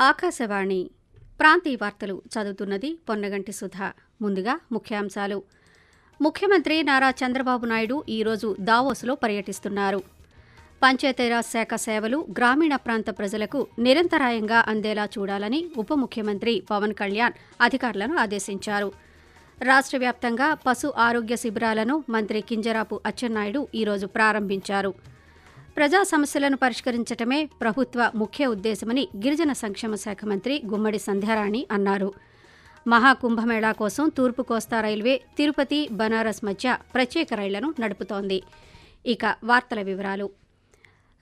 ఆకాశవాణి ప్రాంతీయ వార్తలు చదువుతున్నది పొన్నగంటి సుధా. ముందుగా ముఖ్యాంశాలు. ముఖ్యమంత్రి నారా చంద్రబాబు నాయుడు ఈరోజు దావోస్లో పర్యటిస్తున్నారు. పంచాయతీరాజ్ శాఖ సేవలు గ్రామీణ ప్రాంత ప్రజలకు నిరంతరాయంగా అందేలా చూడాలని ఉప ముఖ్యమంత్రి పవన్ కళ్యాణ్ అధికారులను ఆదేశించారు. రాష్ట్ర వ్యాప్తంగా పశు ఆరోగ్య శిబిరాలను మంత్రి కింజరాపు అచ్చెన్నాయుడు ఈరోజు ప్రారంభించారు. ప్రజా సమస్యలను పరిష్కరించటమే ప్రభుత్వ ముఖ్య ఉద్దేశమని గిరిజన సంక్షేమ శాఖ మంత్రి గుమ్మడి సంధ్యారాణి అన్నారు. మహాకుంభమేళా కోసం తూర్పు కోస్తా రైల్వే తిరుపతి బనారస్ మధ్య ప్రత్యేక రైళ్ళను నడుపుతోంది. ఇక వార్తల వివరాలు.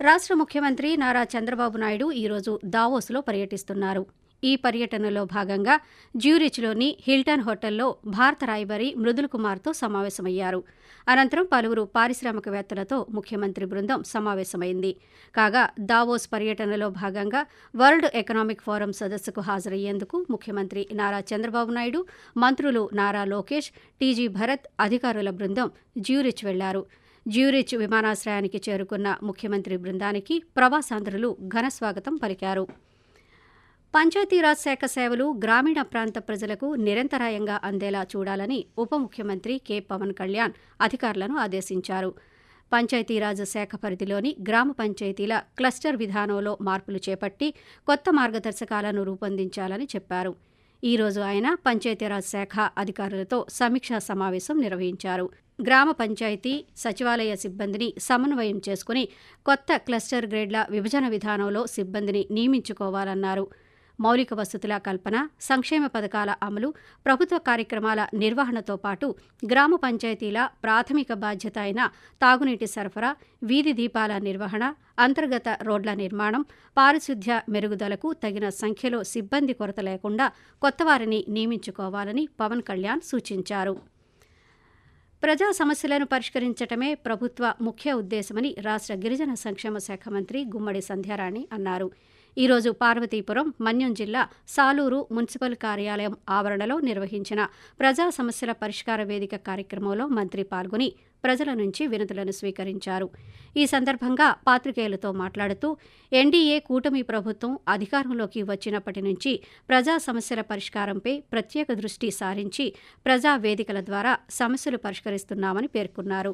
రాష్ట్ర ముఖ్యమంత్రి నారా చంద్రబాబు నాయుడు ఈరోజు దావోస్లో పర్యటిస్తున్నారు. ఈ పర్యటనలో భాగంగా జ్యూరిచ్లోని హిల్టన్ హోటల్లో భారత రాయబారి మృదుల్ కుమార్తో సమావేశమయ్యారు. అనంతరం పలువురు పారిశ్రామికవేత్తలతో ముఖ్యమంత్రి బృందం సమావేశమైంది. కాగా దావోస్ పర్యటనలో భాగంగా వరల్డ్ ఎకనామిక్ ఫోరం సదస్సుకు హాజరయ్యేందుకు ముఖ్యమంత్రి నారా చంద్రబాబు నాయుడు మంత్రులు నారా లోకేష్ టీజీ భరత్ అధికారుల బృందం జ్యూరిచ్ వెళ్ళారు. జ్యూరిచ్ విమానాశ్రయానికి చేరుకున్న ముఖ్యమంత్రి బృందానికి ప్రవాసాంధ్రులు ఘనస్వాగతం పలికారు. పంచాయతీరాజ్ శాఖ సేవలు గ్రామీణ ప్రాంత ప్రజలకు నిరంతరాయంగా అందేలా చూడాలని ఉప ముఖ్యమంత్రి కె. పవన్ కళ్యాణ్ అధికారులను ఆదేశించారు. పంచాయతీరాజ్ శాఖ పరిధిలోని గ్రామ పంచాయతీల క్లస్టర్ విధానంలో మార్పులు చేపట్టి కొత్త మార్గదర్శకాలను రూపొందించాలని చెప్పారు. ఈ రోజు ఆయన పంచాయతీరాజ్ శాఖ అధికారులతో సమీక్షా సమావేశం నిర్వహించారు. గ్రామ పంచాయతీ సచివాలయ సిబ్బందిని సమన్వయం చేసుకుని కొత్త క్లస్టర్ గ్రేడ్ల విభజన విధానంలో సిబ్బందిని నియమించుకోవాలన్నారు. మౌలిక వసతుల కల్పన సంక్షేమ పథకాల అమలు ప్రభుత్వ కార్యక్రమాల నిర్వహణతో పాటు గ్రామ పంచాయతీల ప్రాథమిక బాధ్యత అయిన తాగునీటి సరఫరా వీధి దీపాల నిర్వహణ అంతర్గత రోడ్ల నిర్మాణం పారిశుద్ధ్య మెరుగుదలకు తగిన సంఖ్యలో సిబ్బంది కొరత లేకుండా కొత్తవారిని నియమించుకోవాలని పవన్ కళ్యాణ్ సూచించారు. ప్రజా సమస్యలను పరిష్కరించటమే ప్రభుత్వ ముఖ్య ఉద్దేశమని రాష్ట్ర గిరిజన సంక్షేమ శాఖ మంత్రి గుమ్మడి సంధ్యారాణి అన్నారు. ఈరోజు పార్వతీపురం మన్యం జిల్లా సాలూరు మున్సిపల్ కార్యాలయం ఆవరణలో నిర్వహించిన ప్రజా సమస్యల పరిష్కార వేదిక కార్యక్రమంలో మంత్రి పాల్గొని ప్రజల నుంచి వినతులను స్వీకరించారు. ఈ సందర్భంగా పాత్రికేయులతో మాట్లాడుతూ ఎన్డీఏ కూటమి ప్రభుత్వం అధికారంలోకి వచ్చినప్పటి నుంచి ప్రజా సమస్యల పరిష్కారంపై ప్రత్యేక దృష్టి సారించి ప్రజా వేదికల ద్వారా సమస్యలు పరిష్కరిస్తున్నామని పేర్కొన్నారు.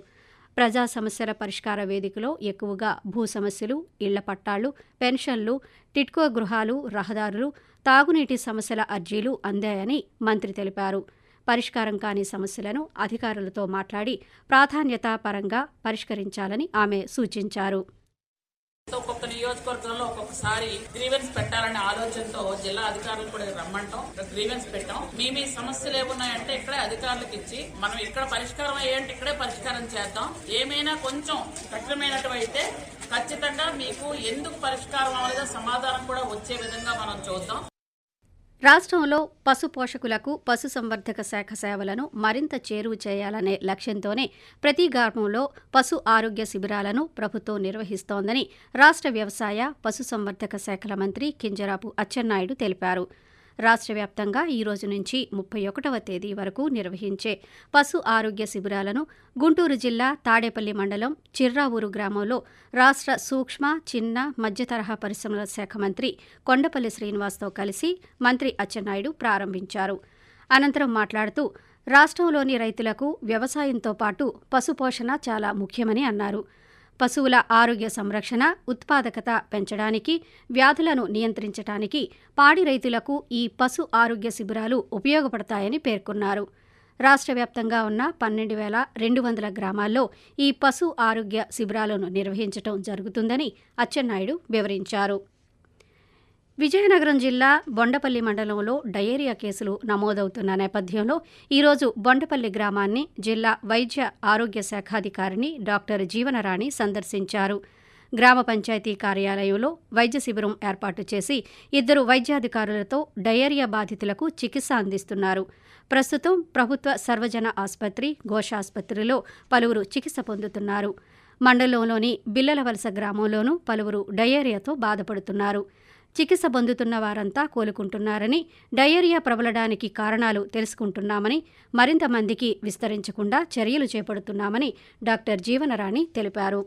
ప్రజా సమస్యల పరిష్కార వేదికలో ఎక్కువగా భూ సమస్యలు ఇళ్ళ పట్టాలు పెన్షన్లు టిట్కో గృహాలు రహదారులు తాగునీటి సమస్యల అర్జీలు అందాయని మంత్రి తెలిపారు. పరిష్కారం కాని సమస్యలను అధికారులతో మాట్లాడి ప్రాధాన్యతా పరంగా పరిష్కరించాలని ఆమె సూచించారు. ఒక్కొక్క నియోజకవర్గంలో ఒక్కొక్కసారి గ్రీవెన్స్ పెట్టాలనే ఆలోచనతో జిల్లా అధికారులు కూడా రమ్మంటాం. గ్రీవెన్స్ పెట్టాం. మీ మీ సమస్యలు ఏమున్నాయంటే ఇక్కడే అధికారులకు ఇచ్చి మనం ఇక్కడ పరిష్కారం అయ్యేంటే ఇక్కడే పరిష్కారం చేద్దాం. ఏమైనా కొంచెం కఠినమైనటువంటి ఖచ్చితంగా మీకు ఎందుకు పరిష్కారం అవ్వలేదో సమాధానం కూడా వచ్చే విధంగా మనం చూద్దాం. రాష్ట్రంలో పశు పోషకులకు పశు సంవర్ధక శాఖ సేవలను మరింత చేరువ చేయాలనే లక్ష్యంతోనే ప్రతి గ్రామంలో పశు ఆరోగ్య శిబిరాలను ప్రభుత్వం నిర్వహిస్తోందని రాష్ట్ర వ్యవసాయ పశు సంవర్ధక శాఖల మంత్రి కింజరాపు అచ్చెన్నాయుడు తెలిపారు. రాష్ట్ర వ్యాప్తంగా ఈ రోజు నుంచి ముప్పై ఒకటవ తేదీ వరకు నిర్వహించే పశు ఆరోగ్య శిబిరాలను గుంటూరు జిల్లా తాడేపల్లి మండలం చిర్రావూరు గ్రామంలో రాష్ట్ర సూక్ష్మ చిన్న మధ్య తరహా పరిశ్రమల శాఖ మంత్రి కొండపల్లి శ్రీనివాస్తో కలిసి మంత్రి అచ్చెన్నాయుడు ప్రారంభించారు. అనంతరం మాట్లాడుతూ రాష్ట్రంలోని రైతులకు వ్యవసాయంతో పాటు పశుపోషణ చాలా ముఖ్యమని అన్నారు. పశువుల ఆరోగ్య సంరక్షణ ఉత్పాదకత పెంచడానికి వ్యాధులను నియంత్రించడానికి పాడి రైతులకు ఈ పశు ఆరోగ్య శిబిరాలు ఉపయోగపడతాయని పేర్కొన్నారు. రాష్ట్ర వ్యాప్తంగా ఉన్న పన్నెండు వేల రెండు వందల గ్రామాల్లో ఈ పశు ఆరోగ్య శిబిరాలను నిర్వహించడం జరుగుతుందని అచ్చెన్నాయుడు వివరించారు. విజయనగరం జిల్లా బొండపల్లి మండలంలో డయేరియా కేసులు నమోదవుతున్న నేపథ్యంలో ఈరోజు బొండపల్లి గ్రామాన్ని జిల్లా వైద్య ఆరోగ్య శాఖాధికారిని డాక్టర్ జీవనరాణి సందర్శించారు. గ్రామ పంచాయతీ కార్యాలయంలో వైద్య శిబిరం ఏర్పాటు చేసి ఇద్దరు వైద్యాధికారులతో డయేరియా బాధితులకు చికిత్స అందిస్తున్నారు. ప్రస్తుతం ప్రభుత్వ సర్వజన ఆసుపత్రి ఘోషాసుపత్రిలో పలువురు చికిత్స పొందుతున్నారు. మండలంలోని బిల్లలవలస గ్రామంలోనూ పలువురు డయేరియాతో బాధపడుతున్నారు. చికిత్స పొందుతున్న వారంతా కోలుకుంటున్నారని డయేరియా ప్రబలడానికి కారణాలు తెలుసుకుంటున్నామని మరింత మందికి విస్తరించకుండా చర్యలు చేపడుతున్నామని డాక్టర్ జీవనరాణి తెలిపారు.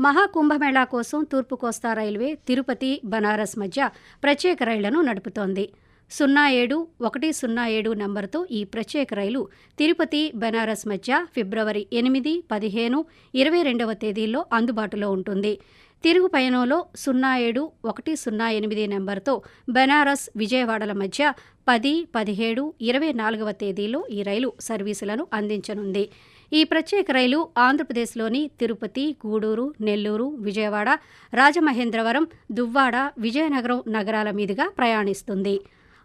మహాకుంభమేళా కోసం తూర్పు కోస్తా రైల్వే తిరుపతి బనారస్ మధ్య ప్రత్యేక రైళ్ళను నడుపుతోంది. సున్నా ఏడు ఒకటి సున్నా ఏడు నంబర్తో ఈ ప్రత్యేక రైలు తిరుపతి బెనారస్ మధ్య ఫిబ్రవరి ఎనిమిది పదిహేను ఇరవై రెండవ తేదీల్లో అందుబాటులో ఉంటుంది. తిరుగు పయనంలో సున్నా ఏడు ఒకటి సున్నా ఎనిమిది నెంబర్తో బెనారస్ విజయవాడల మధ్య పది పదిహేడు ఇరవై నాలుగవ తేదీలో ఈ రైలు సర్వీసులను అందించనుంది. ఈ ప్రత్యేక రైలు ఆంధ్రప్రదేశ్లోని తిరుపతి గూడూరు నెల్లూరు విజయవాడ రాజమహేంద్రవరం దువ్వాడ విజయనగరం నగరాల మీదుగా ప్రయాణిస్తుంది.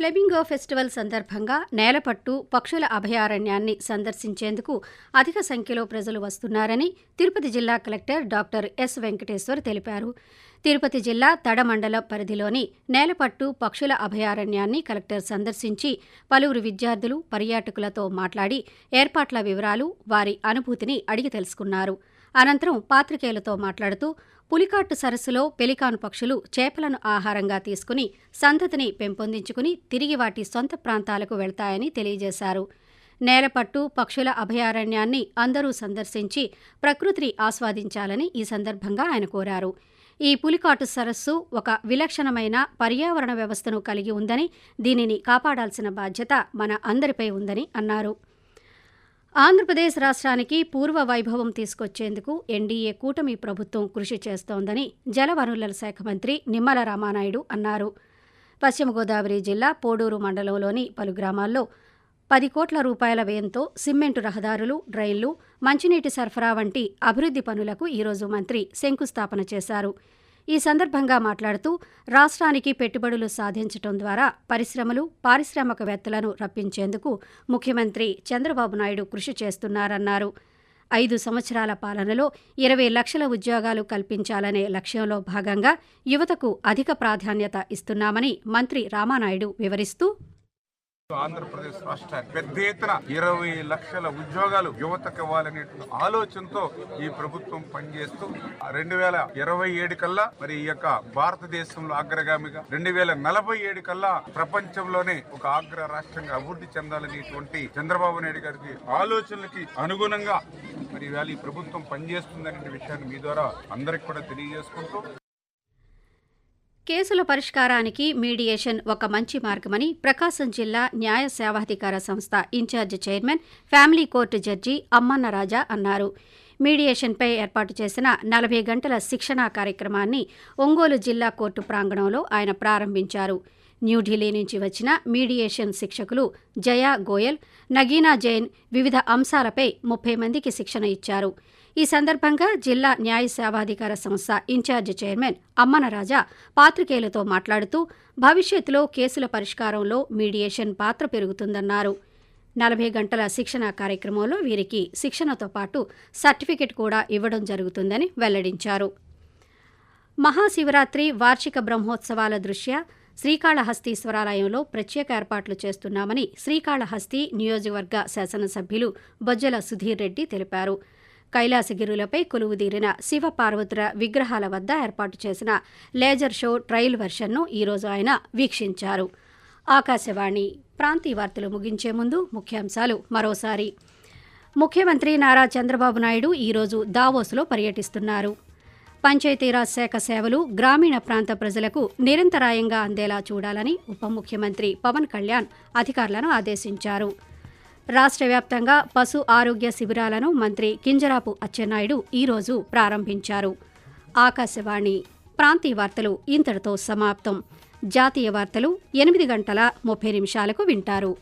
ఫ్లెమింగో ఫెస్టివల్ సందర్భంగా నేలపట్టు పక్షుల అభయారణ్యాన్ని సందర్శించేందుకు అధిక సంఖ్యలో ప్రజలు వస్తున్నారని తిరుపతి జిల్లా కలెక్టర్ డాక్టర్ ఎస్ వెంకటేశ్వర్ తెలిపారు. తిరుపతి జిల్లా తడమండల పరిధిలోని నేలపట్టు పక్షుల అభయారణ్యాన్ని కలెక్టర్ సందర్శించి పలువురు విద్యార్థులు పర్యాటకులతో మాట్లాడి ఏర్పాట్ల వివరాలు వారి అనుభూతిని అడిగి తెలుసుకున్నారు. అనంతరం పాత్రికేయులతో మాట్లాడుతూ పులికాట్టు సరస్సులో పెలికాను పక్షులు చేపలను ఆహారంగా తీసుకుని సంతతిని పెంపొందించుకుని తిరిగి వాటి సొంత ప్రాంతాలకు వెళ్తాయని తెలియజేశారు. నేలపట్టు పక్షుల అభయారణ్యాన్ని అందరూ సందర్శించి ప్రకృతిని ఆస్వాదించాలని ఈ సందర్భంగా ఆయన కోరారు. ఈ పులికాటు సరస్సు ఒక విలక్షణమైన పర్యావరణ వ్యవస్థను కలిగి ఉందని దీనిని కాపాడాల్సిన బాధ్యత మన అందరిపై ఉందని అన్నారు. ఆంధ్రప్రదేశ్ రాష్ట్రానికి పూర్వ వైభవం తీసుకొచ్చేందుకు ఎన్డీఏ కూటమి ప్రభుత్వం కృషి చేస్తోందని జలవనరుల శాఖ మంత్రి నిమ్మల రామానాయుడు అన్నారు. పశ్చిమ గోదావరి జిల్లా పోడూరు మండలంలోని పలు గ్రామాల్లో పది కోట్ల రూపాయల వ్యయంతో సిమెంటు రహదారులు డ్రైన్లు మంచినీటి సరఫరా వంటి అభివృద్ధి పనులకు ఈరోజు మంత్రి శంకుస్థాపన చేశారు. ఈ సందర్భంగా మాట్లాడుతూ రాష్ట్రానికి పెట్టుబడులు సాధించడం ద్వారా పరిశ్రమలు పారిశ్రామికవేత్తలను రప్పించేందుకు ముఖ్యమంత్రి చంద్రబాబు నాయుడు కృషి చేస్తున్నారన్నారు. ఐదు సంవత్సరాల పాలనలో ఇరవై లక్షల ఉద్యోగాలు కల్పించాలనే లక్ష్యంలో భాగంగా యువతకు అధిక ప్రాధాన్యత ఇస్తున్నామని మంత్రి రామానాయుడు వివరిస్తూ ఆంధ్రప్రదేశ్ రాష్ట్రానికి పెద్ద ఎత్తున ఇరవై లక్షల ఉద్యోగాలు యువతకు ఇవ్వాలనే ఆలోచనతో ఈ ప్రభుత్వం పనిచేస్తూ రెండు వేల ఇరవై ఏడు కల్లా మరి ఈ యొక్క భారతదేశంలో అగ్రగామిగా రెండు వేల నలభై ఏడు కల్లా ప్రపంచంలోనే ఒక ఆగ్ర రాష్ట్రంగా అభివృద్ధి చెందాలనేటువంటి చంద్రబాబు నాయుడు గారికి ఆలోచనలకి అనుగుణంగా మరి ఇవాళ ఈ ప్రభుత్వం పనిచేస్తుందనే విషయాన్ని మీ ద్వారా అందరికి కూడా తెలియజేసుకుంటూ కేసుల పరిష్కారానికి మీడియేషన్ ఒక మంచి మార్గమని ప్రకాశం జిల్లా న్యాయ సేవాధికార సంస్థ incharge chairman family court judge Ammanna Raja అన్నారు. మీడియేషన్పై ఏర్పాటు చేసిన నలభై గంటల శిక్షణా కార్యక్రమాన్ని ఒంగోలు జిల్లా కోర్టు ప్రాంగణంలో ఆయన ప్రారంభించారు. న్యూఢిల్లీ నుంచి వచ్చిన మీడియేషన్ శిక్షకులు జయా గోయల్ నగీనా జైన్ వివిధ అంశాలపై ముప్పై మందికి శిక్షణ ఇచ్చారు. ఈ సందర్భంగా జిల్లా న్యాయ సేవాధికార సంస్థ ఇన్ఛార్జ్ చైర్మన్ అమ్మనరాజా పాత్రికేయులతో మాట్లాడుతూ భవిష్యత్తులో కేసుల పరిష్కారంలో మీడియేషన్ పాత్ర పెరుగుతుందన్నారు. నలభై గంటల శిక్షణ కార్యక్రమంలో వీరికి శిక్షణతో పాటు సర్టిఫికెట్ కూడా ఇవ్వడం జరుగుతుందని వెల్లడించారు. మహాశివరాత్రి వార్షిక బ్రహ్మోత్సవాల దృష్ట్యా శ్రీకాళహస్తీశ్వరాలయంలో ప్రత్యేక ఏర్పాట్లు చేస్తున్నామని శ్రీకాళహస్తి నియోజకవర్గ శాసనసభ్యులు బొజ్జల సుధీర్ రెడ్డి తెలిపారు. కైలాసగిరులపై కొలువుదీరిన శివపార్వతుల విగ్రహాల వద్ద ఏర్పాటు చేసిన లేజర్ షో ట్రయల్ వెర్షన్ను ఈరోజు ఆయన వీక్షించారు. ఆకాశవాణి ప్రాంతీయ వార్తలు ముగించే ముందు ముఖ్యాంశాలు మరోసారి. ముఖ్యమంత్రి నారా చంద్రబాబు నాయుడు ఈరోజు దావోస్లో పర్యటిస్తున్నారు. పంచాయతీరాజ్ శాఖ సేవలు గ్రామీణ ప్రాంత ప్రజలకు నిరంతరాయంగా అందేలా చూడాలని ఉప ముఖ్యమంత్రి పవన్ కళ్యాణ్ అధికారులను ఆదేశించారు. రాష్ట్ర వ్యాప్తంగా పశు ఆరోగ్య శిబిరాలను మంత్రి కింజరాపు అచ్చెన్నాయుడు ఈరోజు ప్రారంభించారు. ఆకాశవాణి ప్రాంతీయ వార్తలు ఇంతటితో సమాప్తం. జాతీయ వార్తలు ఎనిమిది గంటల ముప్పై నిమిషాలకు వింటారు.